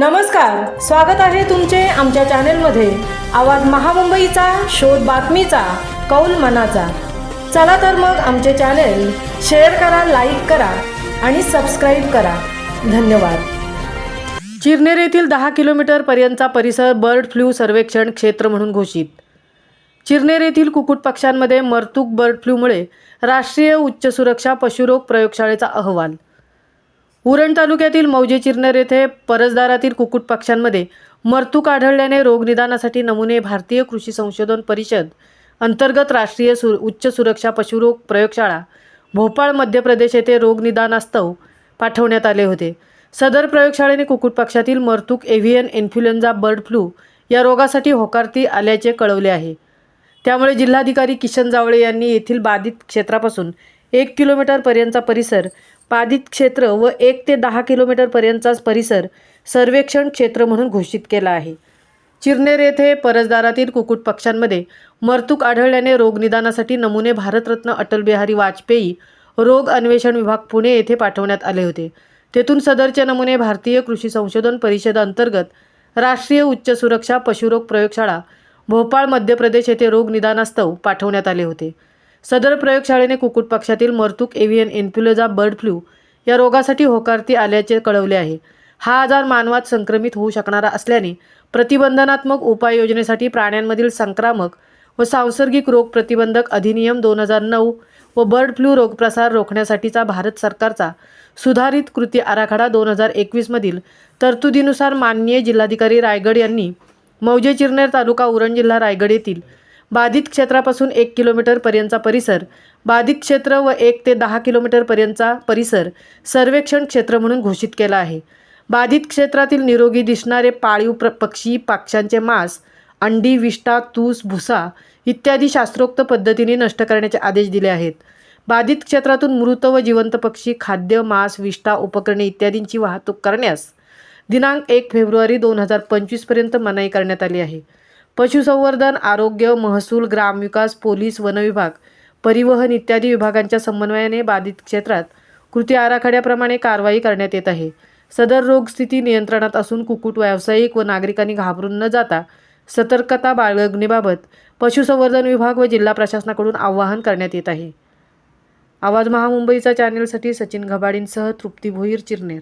नमस्कार स्वागत आहे तुमचे आमच्या चॅनेलमध्ये. आवाज महामुंबईचा शोध बातमीचा कौल मनाचा. चला तर मग आमचे चॅनेल शेअर करा लाईक करा आणि सबस्क्राईब करा. धन्यवाद. चिरनेर येथील दहा किलोमीटर पर्यंतचा परिसर बर्ड फ्लू सर्वेक्षण क्षेत्र म्हणून घोषित. चिरनेर येथील कुक्कुट पक्ष्यांमध्ये मर्तूक बर्ड फ्लूमुळे राष्ट्रीय उच्च सुरक्षा पशुरोग प्रयोगशाळेचा अहवाल. उरण तालुक्यातील मौजे चिरनेर येथे परसदारातील कुक्कुट पक्ष्यांमध्ये मरतूक आढळल्याने रोगनिदानासाठी नमुने भारतीय कृषी संशोधन परिषद अंतर्गत राष्ट्रीय सु उच्च सुरक्षा पशुरोग प्रयोगशाळा भोपाळ मध्य प्रदेश येथे रोगनिदानास्तव पाठवण्यात आले होते. सदर प्रयोगशाळेने कुक्कुट पक्षातील मरतूक एव्हियन इन्फ्लुएन्झा बर्ड फ्लू या रोगासाठी होकारती आल्याचे कळवले आहे. त्यामुळे जिल्हाधिकारी किशन जावळे यांनी येथील बाधित क्षेत्रापासून एक किलोमीटरपर्यंतचा परिसर बाधित क्षेत्र व एक ते दहा किलोमीटरपर्यंतचा परिसर सर्वेक्षण क्षेत्र म्हणून घोषित केला आहे. चिरनेर येथे परसदारातील कुक्कुट पक्ष्यांमध्ये मरतूक आढळल्याने रोगनिदानासाठी नमुने भारतरत्न अटल बिहारी वाजपेयी रोग अन्वेषण विभाग पुणे येथे पाठवण्यात आले होते. तेथून सदरचे नमुने भारतीय कृषी संशोधन परिषद अंतर्गत राष्ट्रीय उच्च सुरक्षा पशुरोग प्रयोगशाळा भोपाळ मध्य प्रदेश येथे रोग निदानास्तव पाठवण्यात आले होते. सदर प्रयोगशाळेने कुक्कुट पक्षातील मरतूक एव्हियन इन्फ्लुएझा बर्ड फ्लू या रोगासाठी होकारती आल्याचे कळवले आहे. हा आजार मानवात संक्रमित होऊ शकणारा असल्याने प्रतिबंधनात्मक उपाययोजनेसाठी प्राण्यांमधील संक्रामक व सांसर्गिक रोग प्रतिबंधक अधिनियम दोन हजार नऊ व बर्ड फ्लू रोगप्रसार रोखण्यासाठीचा भारत सरकारचा सुधारित कृती आराखडा दोन हजार एकवीसमधील तरतुदीनुसार माननीय जिल्हाधिकारी रायगड यांनी मौजे चिरनेर तालुका उरण जिल्हा रायगड येथील बाधित क्षेत्रापासून एक किलोमीटरपर्यंतचा परिसर बाधित क्षेत्र व एक ते दहा किलोमीटरपर्यंतचा परिसर सर्वेक्षण क्षेत्र म्हणून घोषित केला आहे. बाधित क्षेत्रातील निरोगी दिसणारे पाळीव प्र पक्षी पक्ष्यांचे मांस अंडी विष्ठा तूस भुसा इत्यादी शास्त्रोक्त पद्धतीने नष्ट करण्याचे आदेश दिले आहेत. बाधित क्षेत्रातून मृत व जिवंत पक्षी खाद्य मांस विष्ठा उपकरणे इत्यादींची वाहतूक करण्यास दिनांक एक फेब्रुवारी दोन हजार पंचवीसपर्यंत मनाई करण्यात आली आहे. पशुसंवर्धन आरोग्य महसूल ग्रामविकास पोलीस वनविभाग परिवहन इत्यादी विभागांच्या समन्वयाने बाधित क्षेत्रात कृती आराखड्याप्रमाणे कारवाई करण्यात येत आहे. सदर रोग स्थिती नियंत्रणात असून कुक्कुट व्यावसायिक व नागरिकांनी घाबरून न जाता सतर्कता बाळगणेबाबत पशुसंवर्धन विभाग व जिल्हा प्रशासनाकडून आवाहन करण्यात येत आहे. आवाज महामुंबईचा चॅनेलसाठी सचिन घबाडींसह तृप्ती भोईर चिरनेर.